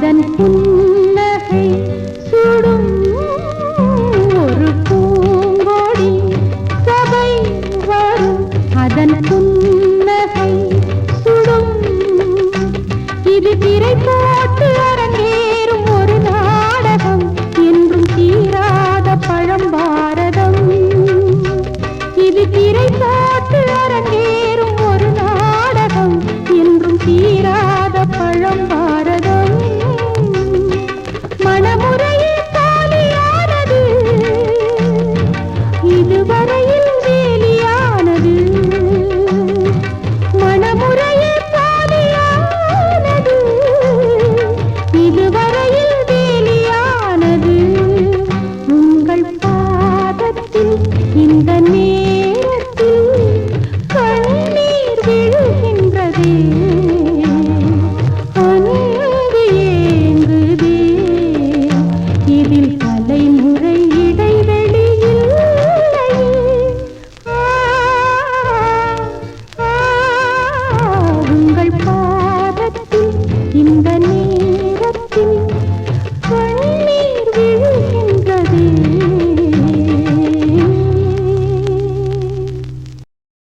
அதன் புன்னகை சுடும் ஒரு பூங்கோடி சபை வரும். அதன் புன்னகை சுடும். இது திரை ಇದು